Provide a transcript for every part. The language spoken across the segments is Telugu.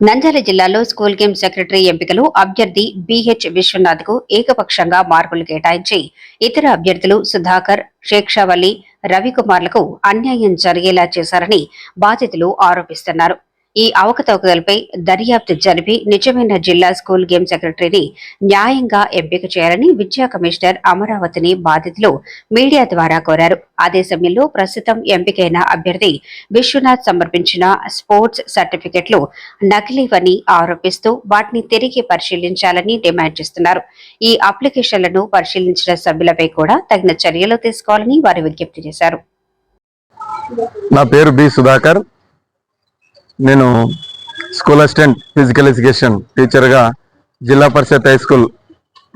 నంద్యాల జిల్లాలో స్కూల్ గేమ్ సెక్రటరీ ఎంపికలు అభ్యర్థి బిహెచ్ విశ్వనాథ్కు ఏకపక్షంగా మార్కులు కేటాయించి ఇతర అభ్యర్థులు సుధాకర్ షేక్షావల్లి రవికుమార్లకు అన్యాయం జరిగేలా చేశారని బాధితులు ఆరోపిస్తున్నారు. ఈ అవకతవకలపై దర్యాప్తు జరిపి నిజమైన జిల్లా స్కూల్ గేమ్ సెక్రటరీని న్యాయంగా ఎంపిక చేయాలని విద్యా కమిషనర్ అమరావతిని బాధితులు మీడియా ద్వారా కోరారు. అదే సమయంలో ప్రస్తుతం ఎంపికైన అభ్యర్థి విశ్వనాథ్ సమర్పించిన స్పోర్ట్స్ సర్టిఫికెట్లు నకిలీవని ఆరోపిస్తూ వాటిని తిరిగి పరిశీలించాలని డిమాండ్ చేస్తున్నారు. ఈ అప్లికేషన్లను పరిశీలించిన సభ్యులపై కూడా తగిన చర్యలు తీసుకోవాలని వారు విజ్ఞప్తి చేశారు. నా పేరు బి సుధాకర్. నేను స్కూల్ అసిస్టెంట్ ఫిజికల్ ఎడ్యుకేషన్ టీచర్గా జిల్లా పరిషత్ హై స్కూల్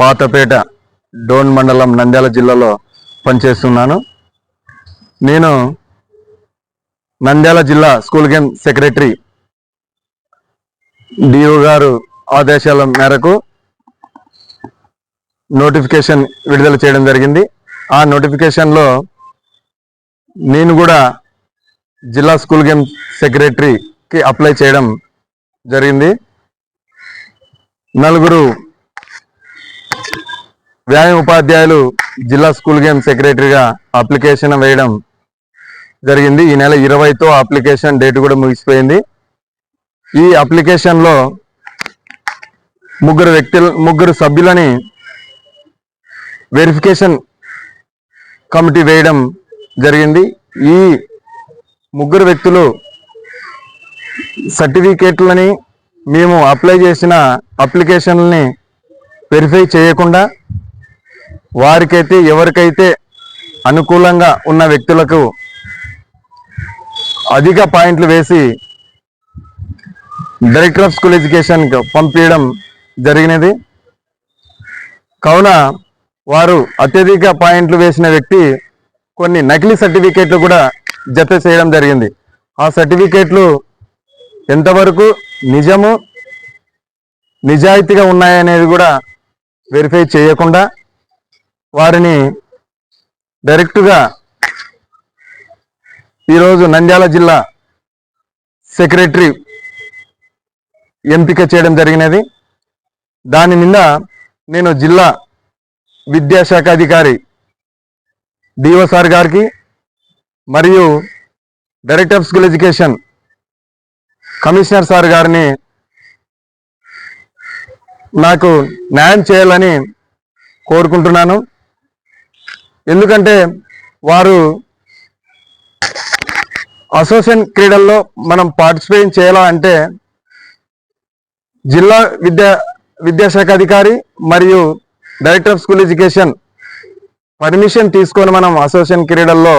పాతపేట డోన్ మండలం నంద్యాల జిల్లాలో పనిచేస్తున్నాను. నేను నంద్యాల జిల్లా స్కూల్ గేమ్ సెక్రటరీ డిఓ గారు ఆదేశాల మేరకు నోటిఫికేషన్ విడుదల చేయడం జరిగింది. ఆ నోటిఫికేషన్లో నేను కూడా జిల్లా స్కూల్ గేమ్ సెక్రటరీ కి అప్లై చేయడం జరిగింది. నలుగురు వ్యాయామ ఉపాధ్యాయులు జిల్లా స్కూల్ గేమ్ సెక్రటరీగా అప్లికేషన్ వేయడం జరిగింది. ఈ నెల ఇరవైతో అప్లికేషన్ డేట్ కూడా ముగిసిపోయింది. ఈ అప్లికేషన్లో ముగ్గురు వ్యక్తులు ముగ్గురు సభ్యులని వెరిఫికేషన్ కమిటీ వేయడం జరిగింది. ఈ ముగ్గురు వ్యక్తులు సర్టిఫికేట్లని మేము అప్లై చేసిన అప్లికేషన్లని వెరిఫై చేయకుండా వారికైతే ఎవరికైతే అనుకూలంగా ఉన్న వ్యక్తులకు అధిక పాయింట్లు వేసి డైరెక్టర్ ఆఫ్ స్కూల్ ఎడ్యుకేషన్కి పంపించడం జరిగినది. కావున వారు అత్యధిక పాయింట్లు వేసిన వ్యక్తి కొన్ని నకిలీ సర్టిఫికేట్లు కూడా జత చేయడం జరిగింది. ఆ సర్టిఫికేట్లు ఎంతవరకు నిజము నిజాయితీగా ఉన్నాయనేది కూడా వెరిఫై చేయకుండా వారిని డైరెక్ట్గా ఈరోజు నంద్యాల జిల్లా సెక్రటరీ ఎంపిక చేయడం జరిగినది. దాని మీద నేను జిల్లా విద్యాశాఖ అధికారి డిఓ సార్ గారికి మరియు director of school education commissioner sir గారిని నాకు న్యాయం చేయాలని కోరుకుంటున్నాను. ఎందుకంటే వారు అసోసియేషన్ క్రీడల్లో మనం పార్టిసిపేట్ చేయాలా అంటే జిల్లా విద్యా విద్యాశాఖ అధికారి మరియు director of school education permission తీసుకొని మనం అసోసియేషన్ క్రీడల్లో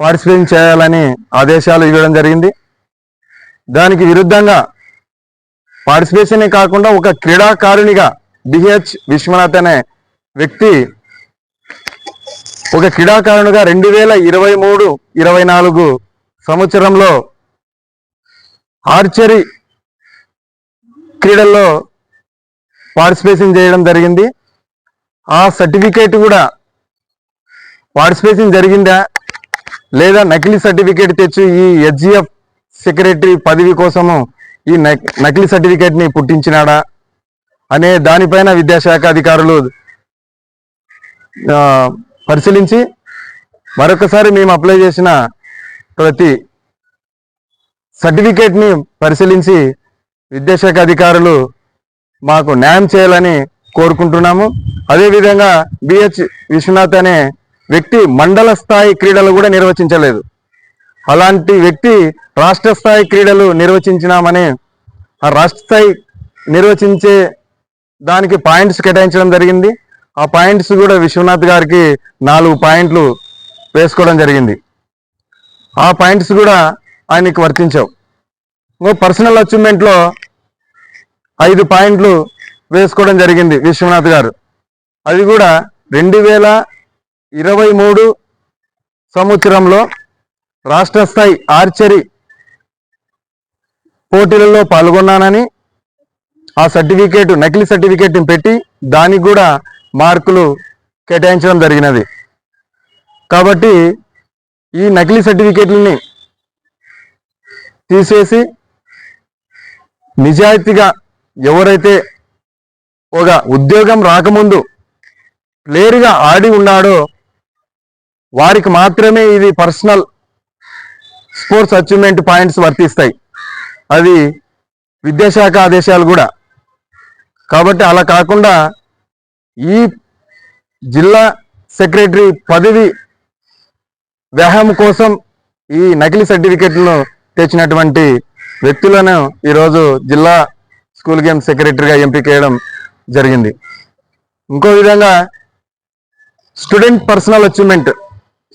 పార్టిసిపేట్ చేయాలని ఆదేశాలు ఇవ్వడం జరిగింది. దానికి విరుద్ధంగా పార్టిసిపేషన్ కాకుండా ఒక క్రీడాకారునిగా బిహెచ్ విశ్వనాథ్ అనే వ్యక్తి ఒక క్రీడాకారునిగా రెండు వేల ఇరవై మూడు ఇరవై నాలుగు సంవత్సరంలో ఆర్చరీ క్రీడల్లో పార్టిసిపేషన్ చేయడం జరిగింది. ఆ సర్టిఫికేట్ కూడా పార్టిసిపేషన్ జరిగిందా లేదా నకిలీ సర్టిఫికేట్ తెచ్చి ఈ హెచ్జిఎఫ్ సెక్రటరీ పదవి కోసము ఈ నకిలీ సర్టిఫికేట్ని పుట్టించినాడా అనే దానిపైన విద్యాశాఖ అధికారులు పరిశీలించి మరొకసారి మేము అప్లై చేసిన ప్రతి సర్టిఫికేట్ని పరిశీలించి విద్యాశాఖ అధికారులు మాకు న్యాయం చేయాలని కోరుకుంటున్నాము. అదేవిధంగా బిహెచ్ విశ్వనాథ్ అనే వ్యక్తి మండల స్థాయి క్రీడలు కూడా నిర్వచించలేదు. అలాంటి వ్యక్తి రాష్ట్ర స్థాయి క్రీడలు నిర్వచించినామని ఆ రాష్ట్ర స్థాయి నిర్వచించే దానికి పాయింట్స్ కేటాయించడం జరిగింది. ఆ పాయింట్స్ కూడా విశ్వనాథ్ గారికి నాలుగు పాయింట్లు వేసుకోవడం జరిగింది. ఆ పాయింట్స్ కూడా ఆయనకి వర్తించావు. ఇంకో పర్సనల్ అచీవ్మెంట్లో ఐదు పాయింట్లు వేసుకోవడం జరిగింది విశ్వనాథ్ గారు. అది కూడా రెండు వేల ఇరవై మూడు సంవత్సరంలో రాష్ట్ర స్థాయి ఆర్చరీ పోటీలలో పాల్గొన్నానని ఆ సర్టిఫికేట్ నకిలీ సర్టిఫికేట్ని పెట్టి దానికి కూడా మార్కులు కేటాయించడం జరిగినది. కాబట్టి ఈ నకిలీ సర్టిఫికేట్లని తీసేసి నిజాయితీగా ఎవరైతే ఒక ఉద్యోగం రాకముందు ప్లేయర్గా ఆడి ఉన్నాడో వారికి మాత్రమే ఇది పర్సనల్ స్పోర్ట్స్ అచీవ్మెంట్ పాయింట్స్ వర్తిస్తాయి. అది విద్యాశాఖ ఆదేశాలు కూడా. కాబట్టి అలా కాకుండా ఈ జిల్లా సెక్రటరీ పదవి వ్యాయామం కోసం ఈ నకిలీ సర్టిఫికెట్లను తెచ్చినటువంటి వ్యక్తులను ఈరోజు జిల్లా స్కూల్ గేమ్ సెక్రటరీగా ఎంపిక చేయడం జరిగింది. ఇంకో విధంగా student personal achievement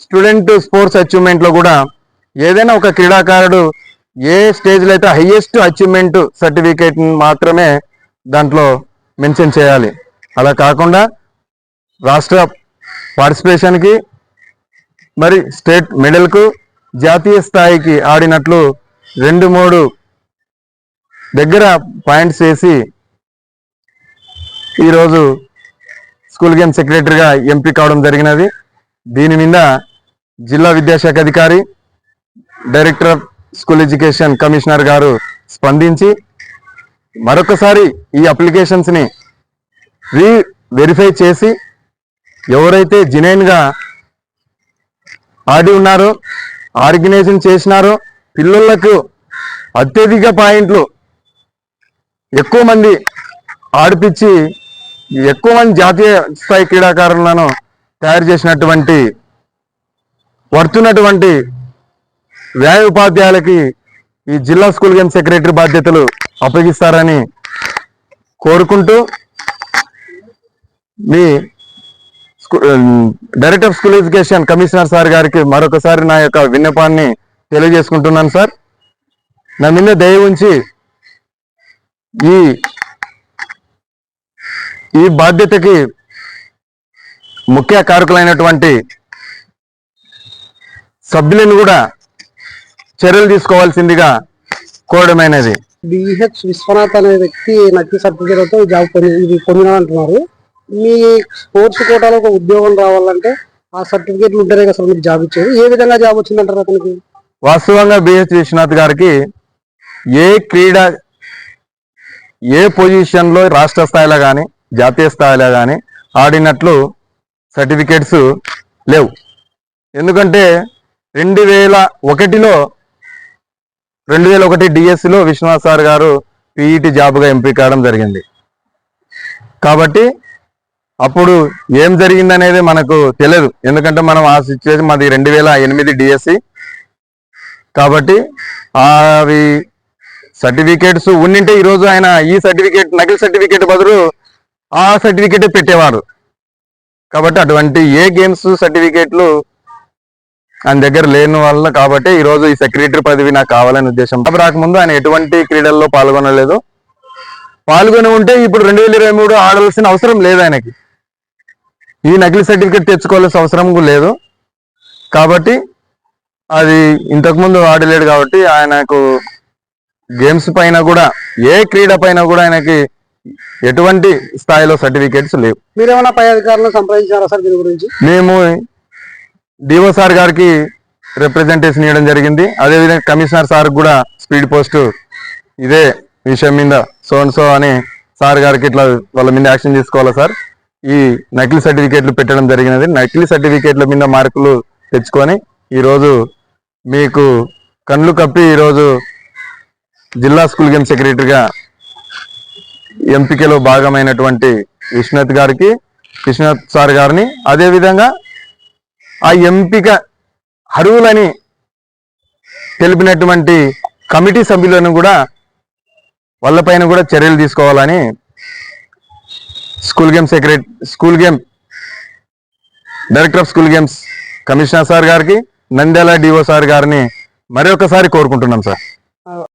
student sports అచీవ్మెంట్లో కూడా ఏదైనా ఒక క్రీడాకారుడు ఏ స్టేజ్లో అయితే హయ్యెస్ట్ అచీవ్మెంట్ సర్టిఫికేట్ మాత్రమే దాంట్లో మెన్షన్ చేయాలి. అలా కాకుండా రాష్ట్ర పార్టిసిపేషన్కి మరి స్టేట్ మెడల్కు జాతీయ స్థాయికి ఆడినట్లు రెండు మూడు దగ్గర పాయింట్స్ వేసి ఈరోజు స్కూల్ గేమ్ సెక్రటరీగా ఎంపిక కావడం జరిగినది. దీని మీద జిల్లా విద్యాశాఖ అధికారి director of school education commissioner గారు స్పందించి మరొకసారి ఈ అప్లికేషన్స్ని రీ వెరిఫై చేసి ఎవరైతే జినైన్గా ఆడి ఉన్నారో ఆర్గనైజేషన్ చేసినారో పిల్లలకు అత్యధిక పాయింట్లు ఎక్కువ మంది ఆడిపించి ఎక్కువ మంది జాతీయ స్థాయి క్రీడాకారులను తయారు చేసినటువంటి వర్తున్నటువంటి వ్యాయ ఉపాధ్యాయులకి ఈ జిల్లా స్కూల్ గేమ్ సెక్రటరీ బాధ్యతలు అప్పగిస్తారని కోరుకుంటూ మీ director of school education commissioner sir గారికి మరొకసారి నా యొక్క విన్నపాన్ని తెలియజేసుకుంటున్నాను సార్. నా మీద దయ ఉంచి ఈ ఈ బాధ్యతకి ముఖ్య కారకులైనటువంటి సభ్యులను కూడా చర్యలు తీసుకోవాల్సిందిగా కోరడమైనది. బిహెచ్ విశ్వనాథ్ అనే వ్యక్తి నక్కి సర్టిఫికేట్తో జాబ్ పొంది ఇది పొందిన అంటున్నారు మీ స్పోర్ట్స్ కోటాలో ఒక ఉద్యోగం రావాలంటే ఆ సర్టిఫికేట్లు ఉంటేనే కదా మీకు జాబ్ ఇచ్చేది. ఏ విధంగా జాబ్ వచ్చిందంటారు అతనికి? వాస్తవంగా బిఎస్ విశ్వనాథ్ గారికి ఏ క్రీడ ఏ పొజిషన్లో రాష్ట్ర స్థాయిలో కానీ జాతీయ స్థాయిలో కానీ ఆడినట్లు సర్టిఫికేట్స్ లేవు. ఎందుకంటే రెండు వేల ఒకటిలో రెండు వేల ఒకటి డిఎస్సిలో విశ్వనాథ్ సార్ గారు పీఈటీ జాబ్గా ఎంపిక కావడం జరిగింది. కాబట్టి అప్పుడు ఏం జరిగిందనేది మనకు తెలియదు ఎందుకంటే మనం ఆ సిచ్యువేషన్ మాది రెండు వేల ఎనిమిది డిఎస్సి. కాబట్టి అవి సర్టిఫికేట్స్ ఉండింటే ఈరోజు ఆయన ఈ సర్టిఫికేట్ నకిల్ సర్టిఫికేట్ బదులు ఆ సర్టిఫికేట్ పెట్టేవారు. కాబట్టి అటువంటి ఏ గేమ్స్ సర్టిఫికేట్లు ఆయన దగ్గర లేని వల్ల కాబట్టి ఈ రోజు ఈ సెక్రటరీ పదవి నాకు కావాలనే ఉద్దేశం. రాకముందు ఆయన ఎటువంటి క్రీడల్లో పాల్గొనలేదు. పాల్గొని ఉంటే ఇప్పుడు రెండు వేల ఇరవై మూడు ఆడాల్సిన అవసరం లేదు ఆయనకి. ఈ నకిలీ సర్టిఫికేట్ తెచ్చుకోవాల్సిన అవసరం లేదు. కాబట్టి అది ఇంతకుముందు ఆడలేడు కాబట్టి ఆయనకు గేమ్స్ పైన కూడా ఏ క్రీడ పైన కూడా ఆయనకి ఎటువంటి స్థాయిలో సర్టిఫికేట్స్ లేవు. మీరేమైనా పై అధికారులను సంప్రదించారా సార్ దీని గురించి? మేము డిఓ సార్ గారికి రిప్రజెంటేషన్ ఇవ్వడం జరిగింది. అదేవిధంగా కమిషనర్ సార్ కూడా స్పీడ్ పోస్ట్ ఇదే విషయం మీద సో అండ్ సో అని సార్ గారికి ఇట్లా వాళ్ళ మీద యాక్షన్ తీసుకోవాలా సార్? ఈ నకిలీ సర్టిఫికేట్లు పెట్టడం జరిగినది. నకిలీ సర్టిఫికేట్ల మీద మార్కులు తెచ్చుకొని ఈరోజు మీకు కళ్ళు కప్పి ఈరోజు జిల్లా స్కూల్ గేమ్ సెక్రటరీగా ఎంపికలో భాగమైనటువంటి విశ్వనాథ్ గారికి విశ్వనాథ్ సార్ గారిని. అదే విధంగా ఆ ఎంపిక అర్హులని తెలిపినటువంటి కమిటీ సభ్యులను కూడా వాళ్ళపైన కూడా చర్యలు తీసుకోవాలని school game secretary school game director of school games commissioner sir గారికి నంద్యాల డిఓ సార్ గారిని మరొకసారి కోరుకుంటున్నాం సార్.